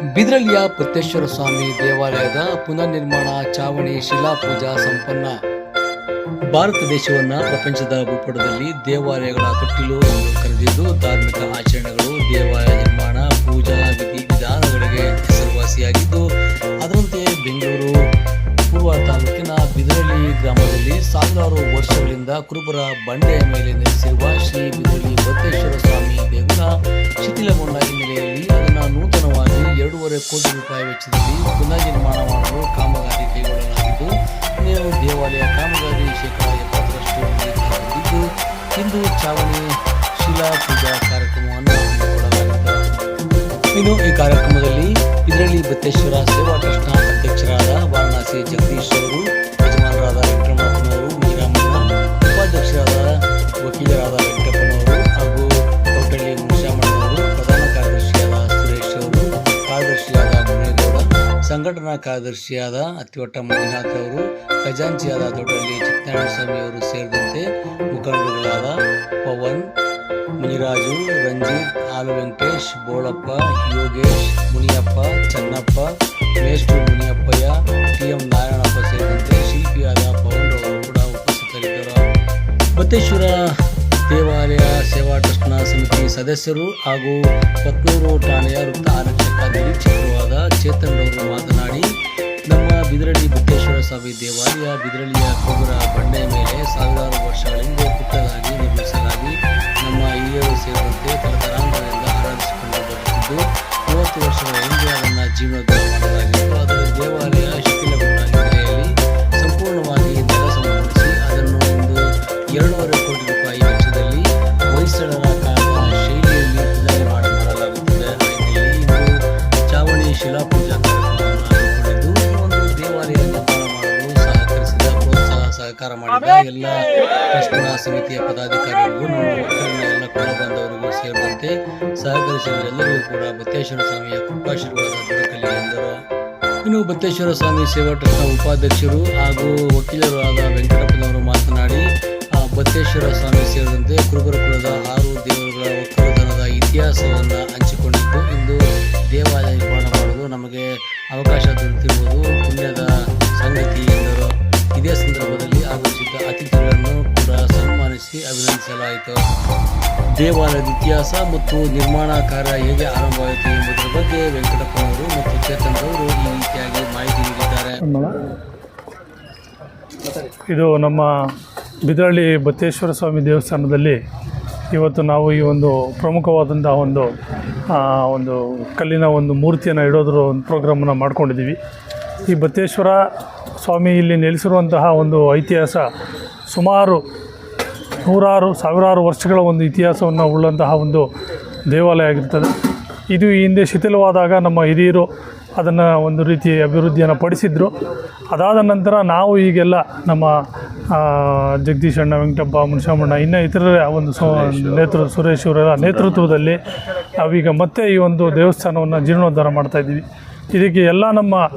ಬಿದ್ರಳ್ಳಿಯ ಪುತ್ತೇಶ್ವರ ಸ್ವಾಮಿ ದೇವಾಲಯದ ಪುನರ್ನಿರ್ಮಾಣ, ಚಾವಣಿ, ಶಿಲಾಪೂಜಾ ಸಂಪನ್ನ. ಭಾರತ ದೇಶವನ್ನ ಪ್ರಪಂಚದ ಭೂಪಟದಲ್ಲಿ ದೇವಾಲಯಗಳ ತೊಟ್ಟಿಲು ಕರೆದಿದ್ದು, ಧಾರ್ಮಿಕ ಆಚರಣೆಗಳು, ದೇವಾಲಯ ನಿರ್ಮಾಣ, ಪೂಜಾ ವಿಧಿ ವಿಧಾನಗಳಿಗೆ ಹೆಸರುವಾಸಿಯಾಗಿದ್ದು, ಅದರಂತೆ ಬೆಂಗಳೂರು, ಪೂರ್ವ ತಾಲೂಕಿನ ಬಿದರಳ್ಳಿ ಗ್ರಾಮದಲ್ಲಿ ಸಾವಿರಾರು ವರ್ಷಗಳಿಂದ ಕುರುಬರ ಬಂಡೆಯ ಮೇಲೆ ನೆಲೆಸಿರುವ ಶ್ರೀ ಬಿದರಳ್ಳಿ ಬತ್ತೇಶ್ವರ ಸ್ವಾಮಿ ದೇಗುಲ ಶಿಥಿಲಗೊಂಡ ಹಿನ್ನೆಲೆಯಲ್ಲಿ ಅದನ್ನು ನೂತನವಾಗಿ ಎರಡೂವರೆ ಕೋಟಿ ರೂಪಾಯಿ ವೆಚ್ಚದಲ್ಲಿ ಪುನರ್ನಿರ್ಮಾಣ ಮಾಡಲು ಕಾಮಗಾರಿ ಕೈಗೊಳ್ಳಲಾಗಿದ್ದು ದೇವಾಲಯ ಕಾಮಗಾರಿ ಶೇಕಡ ಎಪ್ಪತ್ತರಷ್ಟು ಮಾಡಿದ್ದು ಇಂದು ಚಾವಣಿ ಶಿಲಾ ಪೂಜಾ ಕಾರ್ಯಕ್ರಮವನ್ನು ಇನ್ನು ಈ ಕಾರ್ಯಕ್ರಮದಲ್ಲಿ ಇದರಲ್ಲಿ ಬತ್ತೇಶ್ವರ ಸೇವಾ ಟ್ರಸ್ಟ್ನ ಅಧ್ಯಕ್ಷರಾದ ವಾರಣಾಸಿ ಜಗದೀಶ್ ಅವರು ಸಂಘಟನಾ ಕಾರ್ಯದರ್ಶಿಯಾದ ಅತ್ತಿವಟ್ಟ ಮಂಜುನಾಥ್ ಅವರು, ಖಜಾಂಚಿಯಾದ ದೊಡ್ಡಳ್ಳಿ ಚಿಕ್ಕನಾರಾಯಣ ಸ್ವಾಮಿ ಅವರು ಸೇರಿದಂತೆ ಮುಖಂಡರುಗಳಾದ ಪವನ್, ಮುನಿರಾಜು, ರಂಜಿತ್, ಆಲು ವೆಂಕಟೇಶ್, ಬೋಳಪ್ಪ, ಯೋಗೇಶ್, ಮುನಿಯಪ್ಪ, ಚನ್ನಪ್ಪ, ಮೇಷ್ಟ್ರು ಮುನಿಯಪ್ಪಯ್ಯ, ಟಿ ಎಂ ನಾರಾಯಣಪ್ಪ ಸೇರಿದಂತೆ ಶಿಲ್ಪಿಯಾದ ಪವನ್ ಅವರು ಕೂಡ ಉಪಸ್ಥಿತರಿದ್ದರು. ಬತ್ತೇಶ್ವರ ದೇವಾಲಯ ಸೇವಾ ಟ್ರಸ್ಟ್ನ ಸಮಿತಿ ಸದಸ್ಯರು ಹಾಗೂ ಕೊತ್ನೂರು ಠಾಣೆಯ ವೃತ್ತ ಆರಕ್ಷಕ ನಿರೀಕ್ಷಕರು ಆದ ಚೇತನ್ ಅವರು ಮಾತನಾಡಿ, ನಮ್ಮ ಬಿದರಳ್ಳಿ ಬುದ್ಧೇಶ್ವರ ಸ್ವಾಮಿ ದೇವಾಲಯ ಬಿದರಳ್ಳಿಯ ಕೊಬ್ಬರ ಬಂಡೆಯ ಮೇಲೆ ಸಾವಿರಾರು ವರ್ಷಗಳಿಂದ ಪುಟ್ಟದಾಗಿ ನಿರ್ಮಿಸಲಾಗಿ ನಮ್ಮ ಹಿರಿಯರು ಸೇರಿದಂತೆ ತಲತಲಾಂತರದಿಂದ ಆರಾಧಿಸಿಕೊಂಡು ಬರುತ್ತಿದ್ದು, ಮೂವತ್ತು ವರ್ಷಗಳ ಹಿಂದೆ ಅದನ್ನು ಜೀವನದ ಮಾಡಲಾಗಿತ್ತು. ದೇವಾಲಯ ಶಿಥಿಲಗೊಂಡ ಹಿನ್ನೆಲೆಯಲ್ಲಿ ಸಂಪೂರ್ಣವಾಗಿ ನೆಲ ಸಮಗೊಳಿಸಿ ಅದನ್ನು ಒಂದು ಎರಡೂವರೆ ಎಲ್ಲ ಟ್ರಸ್ಟ್ನ ಸಮಿತಿಯ ಪದಾಧಿಕಾರಿಗಳಿಗೂ ನಮ್ಮ ಒಕ್ಕಲಿನ ಎಲ್ಲ ಕುಲ ಬಾಂಧವರಿಗೂ ಸೇರಿದಂತೆ ಸಹಕರಿಸಿದವರೆಲ್ಲರಿಗೂ ಕೂಡ ಬತ್ತೇಶ್ವರ ಸ್ವಾಮಿಯ ಕೃಪಾಶೀರ್ವಾದ ದೊರಕಲಿ ಎಂದರು. ಇನ್ನು ಬತ್ತೇಶ್ವರ ಸ್ವಾಮಿ ಸೇವಾ ಟ್ರಸ್ಟ್ನ ಉಪಾಧ್ಯಕ್ಷರು ಹಾಗೂ ವಕೀಲರು ಆದ ವೆಂಕಟಪ್ಪನವರು ಮಾತನಾಡಿ ಬತ್ತೇಶ್ವರ ಸ್ವಾಮಿ ಸೇರಿದಂತೆ ಕುರುಬರ ಕುಲದ ಆರು ದೇವರುಗಳ ಒಕ್ಕಲುತನದ ಇತಿಹಾಸವನ್ನು ಹಂಚಿಕೊಂಡಿದ್ದು, ಇಂದು ದೇವಾಲಯ ನಿರ್ಮಾಣ ಮಾಡಲು ನಮಗೆ ಅವಕಾಶ ದೊರೆತಿರುವುದು ಪುಣ್ಯದ ಸಂಗತಿ ಇದೇ ಸಂದರ್ಭದಲ್ಲಿ ಆಗಮಿಸಿದ್ದ ಅತಿಥಿಗಳನ್ನು ಕೂಡ ಸನ್ಮಾನಿಸಿ ಅಭಿನಂದಿಸಲಾಯಿತು. ದೇವಾಲಯದ ಇತಿಹಾಸ ಮತ್ತು ನಿರ್ಮಾಣ ಕಾರ್ಯ ಹೇಗೆ ಆರಂಭವಾಯಿತು ಎಂಬುದರ ಬಗ್ಗೆ ವೆಂಕಟಪ್ಪನವರು ಮತ್ತು ಚೇತನ್ ಅವರು ಈ ರೀತಿಯಾಗಿ ಮಾಹಿತಿ ನೀಡಿದ್ದಾರೆ. ಇದು ನಮ್ಮ ಬಿದರಳ್ಳಿ ಬತ್ತೇಶ್ವರ ಸ್ವಾಮಿ ದೇವಸ್ಥಾನದಲ್ಲಿ ಇವತ್ತು ನಾವು ಈ ಒಂದು ಪ್ರಮುಖವಾದಂಥ ಒಂದು ಒಂದು ಕಲ್ಲಿನ ಒಂದು ಮೂರ್ತಿಯನ್ನು ಇಡೋದ್ರ ಒಂದು ಪ್ರೋಗ್ರಾಮನ್ನು ಮಾಡ್ಕೊಂಡಿದ್ದೀವಿ. ಈ ಬತ್ತೇಶ್ವರ ಸ್ವಾಮಿ ಇಲ್ಲಿ ನೆಲೆಸಿರುವಂತಹ ಒಂದು ಇತಿಹಾಸ ಸುಮಾರು ನೂರಾರು, ಸಾವಿರಾರು ವರ್ಷಗಳ ಒಂದು ಇತಿಹಾಸವನ್ನು ಉಳ್ಳಂತಹ ಒಂದು ದೇವಾಲಯ ಆಗಿರ್ತದೆ. ಇದು ಈ ಹಿಂದೆ ಶಿಥಿಲವಾದಾಗ ನಮ್ಮ ಹಿರಿಯರು ಅದನ್ನು ಒಂದು ರೀತಿ ಅಭಿವೃದ್ಧಿಯನ್ನು ಪಡಿಸಿದ್ರು. ಅದಾದ ನಂತರ ನಾವು ಈಗೆಲ್ಲ ನಮ್ಮ ಜಗದೀಶಣ್ಣ ವೆಂಕಟಪ್ಪ, ಮುನಿಶಾಮಣ್ಣ, ಇನ್ನು ಇತರರ ಒಂದು ಸೊ, ನೇತೃ, ಸುರೇಶ್ ಅವರ ನೇತೃತ್ವದಲ್ಲಿ ನಾವೀಗ ಮತ್ತೆ ಈ ಒಂದು ದೇವಸ್ಥಾನವನ್ನು ಜೀರ್ಣೋದ್ಧಾರ ಮಾಡ್ತಾಯಿದ್ದೀವಿ ಇದಕ್ಕೆ ಎಲ್ಲ ನಮ್ಮ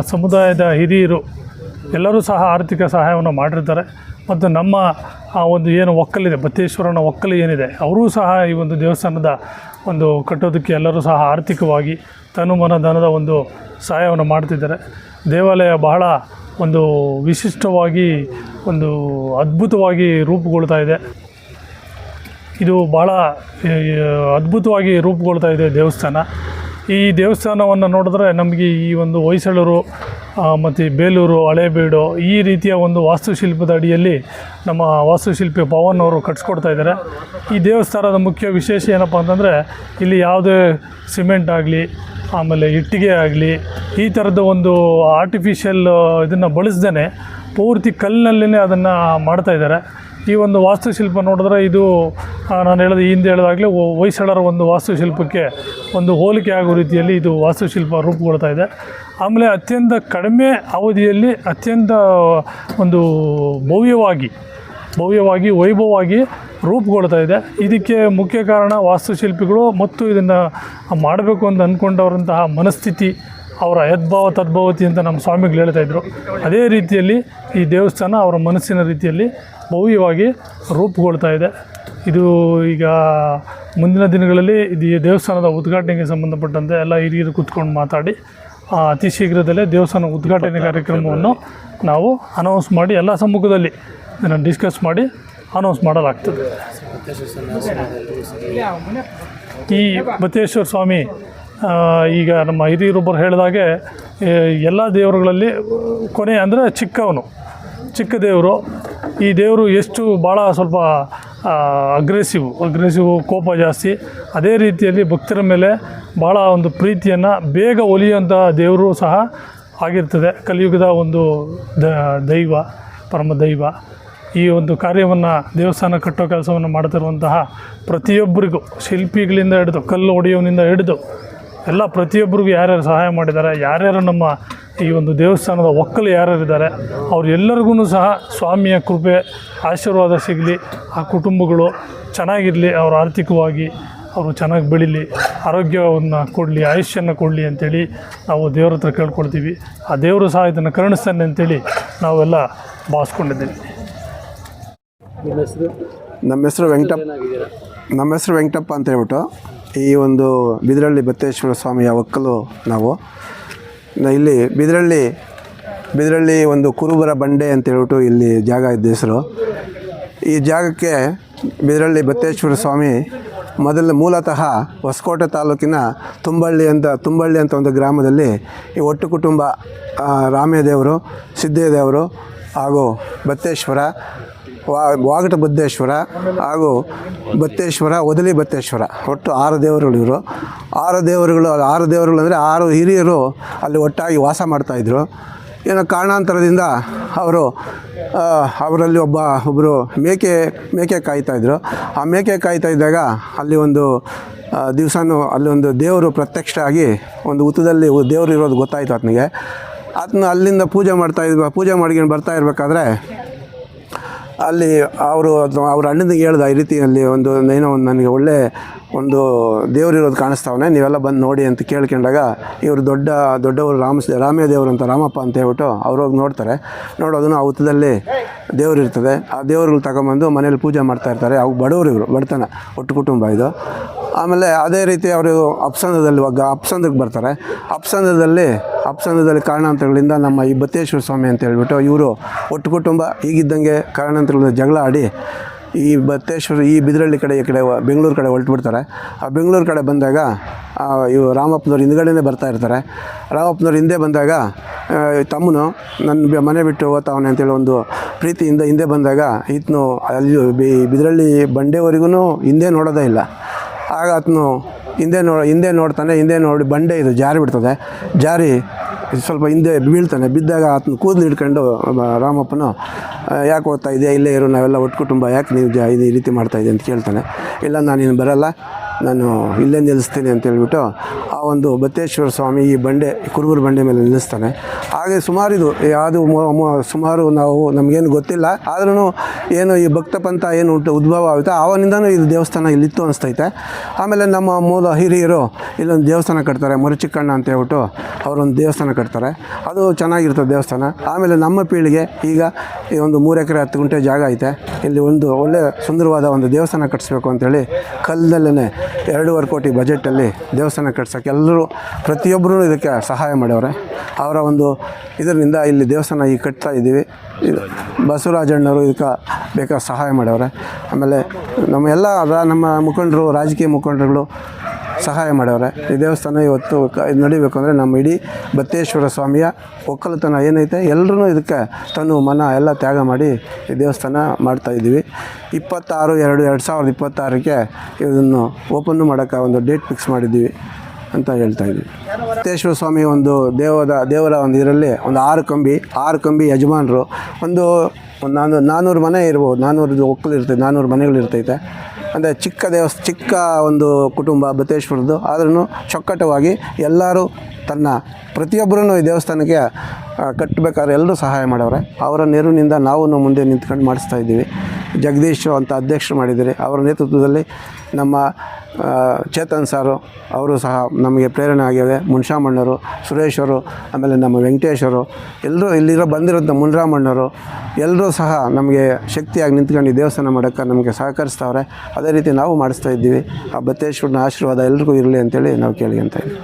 ಸಮುದಾಯದ ಹಿರಿಯರು ಎಲ್ಲರೂ ಸಹ ಆರ್ಥಿಕ ಸಹಾಯವನ್ನು ಮಾಡಿರ್ತಾರೆ. ಮತ್ತು ನಮ್ಮ, ಆ, ಒಂದು ಏನು ಒಕ್ಕಲಿದೆ ಬತ್ತೇಶ್ವರನ ಒಕ್ಕಲು ಏನಿದೆ, ಅವರೂ ಸಹ ಈ ಒಂದು ದೇವಸ್ಥಾನದ ಒಂದು ಕಟ್ಟೋದಕ್ಕೆ ಎಲ್ಲರೂ ಸಹ ಆರ್ಥಿಕವಾಗಿ ತನು ಮನ ಧನದ ಒಂದು ಸಹಾಯವನ್ನು ಮಾಡ್ತಿದ್ದಾರೆ. ದೇವಾಲಯ ಬಹಳ ಒಂದು ವಿಶಿಷ್ಟವಾಗಿ, ಒಂದು ಅದ್ಭುತವಾಗಿ ರೂಪುಗೊಳ್ತಾ ಇದೆ. ಇದು ಭಾಳ ಅದ್ಭುತವಾಗಿ ರೂಪುಗೊಳ್ತಾ ಇದೆ ದೇವಸ್ಥಾನ. ಈ ದೇವಸ್ಥಾನವನ್ನು ನೋಡಿದ್ರೆ ನಮಗೆ ಈ ಒಂದು ಹೊಯ್ಸಳರು ಮತ್ತು ಬೇಲೂರು, ಹಳೇಬೀಡು ಈ ರೀತಿಯ ಒಂದು ವಾಸ್ತುಶಿಲ್ಪದ ಅಡಿಯಲ್ಲಿ ನಮ್ಮ ವಾಸ್ತುಶಿಲ್ಪಿ ಪವನ್ ಅವರು ಕಟ್ಸ್ಕೊಡ್ತಾ ಇದ್ದಾರೆ. ಈ ದೇವಸ್ಥಾನದ ಮುಖ್ಯ ವಿಶೇಷ ಏನಪ್ಪ ಅಂತಂದರೆ ಇಲ್ಲಿ ಯಾವುದೇ ಸಿಮೆಂಟ್ ಆಗಲಿ, ಆಮೇಲೆ ಇಟ್ಟಿಗೆ ಆಗಲಿ ಈ ಥರದ ಒಂದು ಆರ್ಟಿಫಿಷಿಯಲ್ ಇದನ್ನು ಬಳಸ್ದೇ ಪೂರ್ತಿ ಕಲ್ಲಿನಲ್ಲೇ ಅದನ್ನು ಮಾಡ್ತಾ ಇದ್ದಾರೆ. ಈ ಒಂದು ವಾಸ್ತುಶಿಲ್ಪ ನೋಡಿದ್ರೆ ಇದು ನಾನು ಹೇಳಿದ ಹಿಂದೆ ಹೇಳಿದಾಗಲೇ ಹೊಯ್ಸಳರ ಒಂದು ವಾಸ್ತುಶಿಲ್ಪಕ್ಕೆ ಒಂದು ಹೋಲಿಕೆ ಆಗೋ ರೀತಿಯಲ್ಲಿ ಇದು ವಾಸ್ತುಶಿಲ್ಪ ರೂಪುಗೊಳ್ತಾ ಇದೆ. ಆಮೇಲೆ ಅತ್ಯಂತ ಕಡಿಮೆ ಅವಧಿಯಲ್ಲಿ ಅತ್ಯಂತ, ಒಂದು ಭವ್ಯವಾಗಿ ಭವ್ಯವಾಗಿ, ವೈಭವವಾಗಿ ರೂಪುಗೊಳ್ತಾ ಇದೆ. ಇದಕ್ಕೆ ಮುಖ್ಯ ಕಾರಣ ವಾಸ್ತುಶಿಲ್ಪಿಗಳು ಮತ್ತು ಇದನ್ನು ಮಾಡಬೇಕು ಅಂತ ಅಂದ್ಕೊಂಡವರಂತಹ ಮನಸ್ಥಿತಿ ಅವರ ಯದ್ಭಾವ ತದ್ಭಾವತಿ ಅಂತ ನಮ್ಮ ಸ್ವಾಮಿಗಳು ಹೇಳ್ತಾ ಅದೇ ರೀತಿಯಲ್ಲಿ ಈ ದೇವಸ್ಥಾನ ಅವರ ಮನಸ್ಸಿನ ರೀತಿಯಲ್ಲಿ ಭವ್ಯವಾಗಿ ರೂಪುಗೊಳ್ತಾ ಇದೆ. ಇದು ಈಗ ಮುಂದಿನ ದಿನಗಳಲ್ಲಿ ಇದು ದೇವಸ್ಥಾನದ ಉದ್ಘಾಟನೆಗೆ ಸಂಬಂಧಪಟ್ಟಂತೆ ಎಲ್ಲ ಹಿರಿಯರು ಕೂತ್ಕೊಂಡು ಮಾತಾಡಿ ಅತಿ ಶೀಘ್ರದಲ್ಲೇ ದೇವಸ್ಥಾನ ಉದ್ಘಾಟನೆ ಕಾರ್ಯಕ್ರಮವನ್ನು ನಾವು ಅನೌನ್ಸ್ ಮಾಡಿ, ಎಲ್ಲ ಸಮ್ಮುಖದಲ್ಲಿ ಇದನ್ನು ಡಿಸ್ಕಸ್ ಮಾಡಿ ಅನೌನ್ಸ್ ಮಾಡಲಾಗ್ತದೆ. ಈ ಬತೇಶ್ವರ ಸ್ವಾಮಿ ಈಗ ನಮ್ಮ ಹಿರಿಯರೊಬ್ಬರು ಹೇಳಿದಾಗೆ ಎಲ್ಲ ದೇವರುಗಳಲ್ಲಿ ಕೊನೆ ಅಂದರೆ ಚಿಕ್ಕವನು, ಚಿಕ್ಕ ದೇವರು. ಈ ದೇವರು ಎಷ್ಟು ಭಾಳ ಸ್ವಲ್ಪ ಅಗ್ರೆಸಿವ್ ಅಗ್ರೆಸಿವ್ ಕೋಪ ಜಾಸ್ತಿ. ಅದೇ ರೀತಿಯಲ್ಲಿ ಭಕ್ತರ ಮೇಲೆ ಭಾಳ ಒಂದು ಪ್ರೀತಿಯನ್ನು ಬೇಗ ಒಲಿಯುವಂಥ ದೇವರು ಸಹ ಆಗಿರ್ತದೆ. ಕಲಿಯುಗದ ಒಂದು ದೈವ, ಪರಮ ದೈವ. ಈ ಒಂದು ಕಾರ್ಯವನ್ನು ದೇವಸ್ಥಾನ ಕಟ್ಟೋ ಕೆಲಸವನ್ನು ಮಾಡ್ತಿರುವಂತಹ ಪ್ರತಿಯೊಬ್ಬರಿಗೂ, ಶಿಲ್ಪಿಗಳಿಂದ ಹಿಡಿದು, ಕಲ್ಲು ಹೊಡೆಯೋನಿಂದ ಹಿಡಿದು ಎಲ್ಲ ಪ್ರತಿಯೊಬ್ಬರಿಗೂ ಯಾರ್ಯಾರು ಸಹಾಯ ಮಾಡಿದ್ದಾರೆ ಯಾರ್ಯಾರು ನಮ್ಮ ಈ ಒಂದು ದೇವಸ್ಥಾನದ ಒಕ್ಕಲು ಯಾರ್ಯಾರಿದ್ದಾರೆ ಅವ್ರೆಲ್ಲರಿಗೂ ಸಹ ಸ್ವಾಮಿಯ ಕೃಪೆ ಆಶೀರ್ವಾದ ಸಿಗಲಿ ಆ ಕುಟುಂಬಗಳು ಚೆನ್ನಾಗಿರಲಿ ಅವರು ಆರ್ಥಿಕವಾಗಿ ಅವರು ಚೆನ್ನಾಗಿ ಬೆಳೀಲಿ ಆರೋಗ್ಯವನ್ನು ಕೊಡಲಿ ಆಯುಷ್ಯನ್ನು ಕೊಡಲಿ ಅಂತೇಳಿ ನಾವು ದೇವ್ರ ಹತ್ರ ಕೇಳ್ಕೊಳ್ತೀವಿ. ಆ ದೇವರು ಸಹ ಇದನ್ನು ಕರುಣಿಸ್ತಾನೆ ಅಂತೇಳಿ ನಾವೆಲ್ಲ ಭಾವಿಸ್ಕೊಂಡಿದ್ದೀವಿ. ನಿಮ್ಮ ಹೆಸರು? ನಮ್ಮ ಹೆಸರು ವೆಂಕಟಪ್ಪ. ನಮ್ಮ ಹೆಸರು ವೆಂಕಟಪ್ಪ ಅಂತ ಹೇಳ್ಬಿಟ್ಟು. ಈ ಒಂದು ಬಿದರಳ್ಳಿ ಬತ್ತೇಶ್ವರ ಸ್ವಾಮಿಯ ಒಕ್ಕಲು ನಾವು. ಇಲ್ಲಿ ಬಿದರಳ್ಳಿ ಬಿದರಳ್ಳಿ ಒಂದು ಕುರುಬರ ಬಂಡೆ ಅಂತ ಹೇಳ್ಬಿಟ್ಟು ಇಲ್ಲಿ ಜಾಗ ಇದ್ದ ಹೆಸರು. ಈ ಜಾಗಕ್ಕೆ ಬಿದರಳ್ಳಿ ಬತ್ತೇಶ್ವರ ಸ್ವಾಮಿ ಮೊದಲು ಮೂಲತಃ ಹೊಸಕೋಟೆ ತಾಲೂಕಿನ ತುಂಬಳ್ಳಿ ಅಂತ ತುಂಬಳ್ಳಿ ಅಂತ ಒಂದು ಗ್ರಾಮದಲ್ಲಿ ಈ ಒಟ್ಟು ಕುಟುಂಬ ಆ, ರಾಮೇದೇವರು ಸಿದ್ದೇದೇವರು ಹಾಗೂ ಬತ್ತೇಶ್ವರ ವಾ ವಾಗಟ ಬುದ್ಧೇಶ್ವರ ಹಾಗೂ ಬತ್ತೇಶ್ವರ ಒದಲಿ ಬತ್ತೇಶ್ವರ ಒಟ್ಟು ಆರು ದೇವರುಗಳು ಇವರು. ಆರು ದೇವರುಗಳು ಆರು ದೇವರುಗಳು ಅಂದರೆ ಆರು ಹಿರಿಯರು ಅಲ್ಲಿ ಒಟ್ಟಾಗಿ ವಾಸ ಮಾಡ್ತಾಯಿದ್ರು ಏನೋ ಕಾರಣಾಂತರದಿಂದ ಅವರು ಅವರಲ್ಲಿ ಒಬ್ಬ ಒಬ್ಬರು ಮೇಕೆ ಮೇಕೆ ಕಾಯ್ತಾಯಿದ್ರು ಆ ಮೇಕೆ ಕಾಯ್ತಾ ಇದ್ದಾಗ ಅಲ್ಲಿ ಒಂದು ದಿವಸನೂ ಅಲ್ಲಿ ಒಂದು ದೇವರು ಪ್ರತ್ಯಕ್ಷ ಆಗಿ ಒಂದು ಹುತ್ತದಲ್ಲಿ ದೇವರು ಇರೋದು ಗೊತ್ತಾಯಿತು ಆತನಿಗೆ. ಆತನ ಅಲ್ಲಿಂದ ಪೂಜೆ ಮಾಡ್ತಾ ಇದ್ವ ಪೂಜೆ ಮಾಡ್ಕೊಂಡು ಬರ್ತಾ ಇರಬೇಕಾದ್ರೆ ಅಲ್ಲಿ ಅವರು ಅವ್ರ ಅಣ್ಣನಿಗೆ ಹೇಳ್ದ ಈ ರೀತಿಯಲ್ಲಿ ಒಂದು ಏನೋ ಒಂದು ನನಗೆ ಒಳ್ಳೆ ಒಂದು ದೇವರಿರೋದು ಕಾಣಿಸ್ತಾವನೆ, ನೀವೆಲ್ಲ ಬಂದು ನೋಡಿ ಅಂತ ಕೇಳ್ಕೊಂಡಾಗ ಇವರು ದೊಡ್ಡ, ದೊಡ್ಡವರು ರಾಮ ರಾಮೇ ದೇವರು ಅಂತ, ರಾಮಪ್ಪ ಅಂತ ಹೇಳ್ಬಿಟ್ಟು ಅವ್ರು ಹೋಗಿ ನೋಡ್ತಾರೆ. ನೋಡೋದನ್ನು ಆ ದೇವ್ರು ಇರ್ತದೆ. ಆ ದೇವ್ರುಗಳು ತಗೊಂಬಂದು ಮನೇಲಿ ಪೂಜೆ ಮಾಡ್ತಾ ಇರ್ತಾರೆ. ಅವು ಬಡವರು ಇವರು, ಬಡತನ, ಒಟ್ಟು ಕುಟುಂಬ ಇದು. ಆಮೇಲೆ ಅದೇ ರೀತಿ ಅವರು ಅಪ್ಸಂದದಲ್ಲಿ ಒಗ್ಗ, ಅಪ್ಸಂದಕ್ಕೆ ಬರ್ತಾರೆ. ಅಪ್ಸಂದದಲ್ಲಿ ಅಪ್ಸಂದದಲ್ಲಿ ಕಾರಣಾಂತರಗಳಿಂದ ನಮ್ಮ ಈ ಬತ್ತೇಶ್ವರ ಸ್ವಾಮಿ ಅಂತ ಹೇಳ್ಬಿಟ್ಟು ಇವರು ಒಟ್ಟು ಕುಟುಂಬ ಈಗಿದ್ದಂಗೆ ಕಾರಣಾಂತರಗಳಿಂದ ಜಗಳ ಆಡಿ ಈ ಬತ್ತೇಶ್ವರ ಈ ಬಿದರಳ್ಳಿ ಕಡೆ, ಈ ಕಡೆ, ಬೆಂಗಳೂರು ಕಡೆ ಹೊರಟುಬಿಡ್ತಾರೆ. ಆ ಬೆಂಗಳೂರು ಕಡೆ ಬಂದಾಗ ಇವು ರಾಮಪ್ಪನವ್ರು ಹಿಂದ್ಗಡೆನೇ ಬರ್ತಾ ಇರ್ತಾರೆ. ರಾಮಪ್ಪನವ್ರು ಹಿಂದೆ ಬಂದಾಗ ತಮ್ಮನು ನನ್ನ ಮನೆ ಬಿಟ್ಟು ಹೋಗ್ತಾವನೆ ಅಂತೇಳಿ ಒಂದು ಪ್ರೀತಿಯಿಂದ ಹಿಂದೆ ಬಂದಾಗ, ಈತನು ಅಲ್ಲಿ ಬಿದರಳ್ಳಿ ಬಂಡೆವರೆಗೂ ಹಿಂದೆ ನೋಡೋದೇ ಇಲ್ಲ. ಆಗ ಆತನು ಹಿಂದೆ ನೋ, ಹಿಂದೆ ನೋಡ್ತಾನೆ, ಹಿಂದೆ ನೋಡಿ ಬಂಡೆ ಇದು ಜಾರಿ ಬಿಡ್ತದೆ. ಜಾರಿ ಸ್ವಲ್ಪ ಹಿಂದೆ ಬೀಳ್ತಾನೆ, ಬಿದ್ದಾಗ ಆತನ ಕೂದಲು ಹಿಡ್ಕೊಂಡು ರಾಮಪ್ಪನು ಯಾಕೆ ಓದ್ತಾ ಇದೆಯಾ? ಇಲ್ಲೇ ಇರು, ನಾವೆಲ್ಲ ಒಟ್ಟು ಕುಟುಂಬ ಯಾಕೆ ನೀವು ಜಾ ಇದು ಈ ರೀತಿ ಮಾಡ್ತಾ ಇದೆಯಾ ಅಂತ ಕೇಳ್ತಾನೆ. ಇಲ್ಲ ನಾನೇನು ಬರೋಲ್ಲ. ನಾನು ಇಲ್ಲೇ ನಿಲ್ಲಿಸ್ತೀನಿ ಅಂತ ಹೇಳ್ಬಿಟ್ಟು ಆ ಒಂದು ಬತ್ತೇಶ್ವರ ಸ್ವಾಮಿ ಈ ಬಂಡೆ, ಕುರುಬರ ಬಂಡೆ ಮೇಲೆ ನಿಲ್ಲಿಸ್ತಾನೆ. ಹಾಗೆ ಸುಮಾರು ಇದು ಯಾವುದು ಸುಮಾರು ನಾವು ನಮಗೇನು ಗೊತ್ತಿಲ್ಲ. ಆದ್ರೂ ಏನು ಈ ಭಕ್ತ ಪಂಥ ಏನು ಉಂಟು, ಉದ್ಭವ ಆಗುತ್ತೆ ಆವನಿಂದನೂ ಇದು ದೇವಸ್ಥಾನ ಇಲ್ಲಿತ್ತು ಅನಿಸ್ತೈತೆ. ಆಮೇಲೆ ನಮ್ಮ ಮೂಲ ಹಿರಿಯರು ಇಲ್ಲೊಂದು ದೇವಸ್ಥಾನ ಕಟ್ತಾರೆ, ಮರುಚಿಕ್ಕಣ್ಣ ಅಂತ ಹೇಳ್ಬಿಟ್ಟು ಅವರೊಂದು ದೇವಸ್ಥಾನ ಕಟ್ತಾರೆ. ಅದು ಚೆನ್ನಾಗಿರ್ತದೆ ದೇವಸ್ಥಾನ. ಆಮೇಲೆ ನಮ್ಮ ಪೀಳಿಗೆ ಈಗ ಈ ಒಂದು ಮೂರು ಎಕರೆ, ಹತ್ತು ಗುಂಟೆ ಜಾಗ ಐತೆ. ಇಲ್ಲಿ ಒಂದು ಒಳ್ಳೆ ಸುಂದರವಾದ ಒಂದು ದೇವಸ್ಥಾನ ಕಟ್ಟಿಸ್ಬೇಕು ಅಂತೇಳಿ ಕಲ್ಲದಲ್ಲೇ ಎರಡೂವರೆ ಕೋಟಿ ಬಜೆಟಲ್ಲಿ ದೇವಸ್ಥಾನ ಕಟ್ಸೋಕ್ಕೆ ಎಲ್ಲರೂ ಪ್ರತಿಯೊಬ್ಬರೂ ಇದಕ್ಕೆ ಸಹಾಯ ಮಾಡ್ಯವ್ರೆ. ಅವರ ಒಂದು ಇದರಿಂದ ಇಲ್ಲಿ ದೇವಸ್ಥಾನ ಈಗ ಕಟ್ತಾ ಇದ್ದೀವಿ. ಇದು ಬಸವರಾಜಣ್ಣವರು ಇದಕ್ಕೆ ಬೇಕಾದ ಸಹಾಯ ಮಾಡ್ಯವ್ರೆ. ಆಮೇಲೆ ನಮ್ಮ ಎಲ್ಲ ನಮ್ಮ ಮುಖಂಡರು, ರಾಜಕೀಯ ಮುಖಂಡರುಗಳು ಸಹಾಯ ಮಾಡವ್ರೆ. ಈ ದೇವಸ್ಥಾನ ಇವತ್ತು ನಡಿಬೇಕು ಅಂದರೆ ನಮ್ಮ ಇಡೀ ಬತ್ತೇಶ್ವರ ಸ್ವಾಮಿಯ ಒಕ್ಕಲುತನ ಏನೈತೆ? ಎಲ್ಲರೂ ಇದಕ್ಕೆ ತನು ಮನ ಎಲ್ಲ ತ್ಯಾಗ ಮಾಡಿ ಈ ದೇವಸ್ಥಾನ ಮಾಡ್ತಾ ಇದ್ದೀವಿ. ಇಪ್ಪತ್ತಾರು, ಎರಡು ಎರಡು ಸಾವಿರದ ಇಪ್ಪತ್ತಾರಕ್ಕೆ ಇದನ್ನು ಓಪನ್ನು ಮಾಡೋಕ್ಕೆ ಒಂದು ಡೇಟ್ ಫಿಕ್ಸ್ ಮಾಡಿದ್ದೀವಿ ಅಂತ ಹೇಳ್ತಾ ಇದ್ದೀವಿ. ಬತ್ತೇಶ್ವರ ಸ್ವಾಮಿ ಒಂದು ದೇವದ, ದೇವರ ಒಂದು ಇದರಲ್ಲಿ ಒಂದು ಆರು ಕಂಬಿ ಆರು ಕಂಬಿ ಯಜಮಾನರು ಒಂದು ಒಂದು ನಾನು ನಾನ್ನೂರು ಮನೆ ಇರ್ಬೋದು ನಾನ್ನೂರು ಒಕ್ಕಲು ಇರ್ತೈತೆ ನಾನ್ನೂರು ಮನೆಗಳಿರ್ತೈತೆ ಅಂದರೆ ಚಿಕ್ಕ ದೇವಸ್, ಚಿಕ್ಕ ಒಂದು ಕುಟುಂಬ ಬತೇಶ್ವರದ್ದು ಆದ್ರೂ ಚೊಕ್ಕಟವಾಗಿ ಎಲ್ಲರೂ ತನ್ನ ಪ್ರತಿಯೊಬ್ಬರೂ ಈ ದೇವಸ್ಥಾನಕ್ಕೆ ಕಟ್ಟಬೇಕಾದ್ರೆ ಎಲ್ಲರೂ ಸಹಾಯ ಮಾಡವ್ರೆ. ಅವರ ನೆರವಿನಿಂದ ನಾವು ಮುಂದೆ ನಿಂತ್ಕೊಂಡು ಮಾಡಿಸ್ತಾ ಇದ್ದೀವಿ. ಜಗದೀಶ್ ಅಂತ ಅಧ್ಯಕ್ಷರು ಮಾಡಿದ್ದೀರಿ. ಅವರ ನೇತೃತ್ವದಲ್ಲಿ ನಮ್ಮ ಚೇತನ್ ಸಾರು ಅವರು ಸಹ ನಮಗೆ ಪ್ರೇರಣೆ ಆಗಿವೆ ಮುನ್ಷಾಮಣ್ಣರು ಸುರೇಶರು ಆಮೇಲೆ ನಮ್ಮ ವೆಂಕಟೇಶರು ಎಲ್ಲರೂ ಇಲ್ಲಿರೋ ಬಂದಿರೋಂಥ ಮುನ್ರಾಮಣ್ಣರು, ಎಲ್ಲರೂ ಸಹ ನಮಗೆ ಶಕ್ತಿಯಾಗಿ ನಿಂತ್ಕೊಂಡು ದೇವಸ್ಥಾನ ಮಾಡೋಕ್ಕೆ ನಮಗೆ ಸಹಕರಿಸ್ತಾವ್ರೆ. ಅದೇ ರೀತಿ ನಾವು ಮಾಡಿಸ್ತಾ ಇದ್ದೀವಿ. ಆ ಬತ್ತೇಶ್ವರನ ಆಶೀರ್ವಾದ ಎಲ್ರಿಗೂ ಇರಲಿ ಅಂತೇಳಿ ನಾವು ಕೇಳ್ಕೊಂತ ಇದ್ದೀವಿ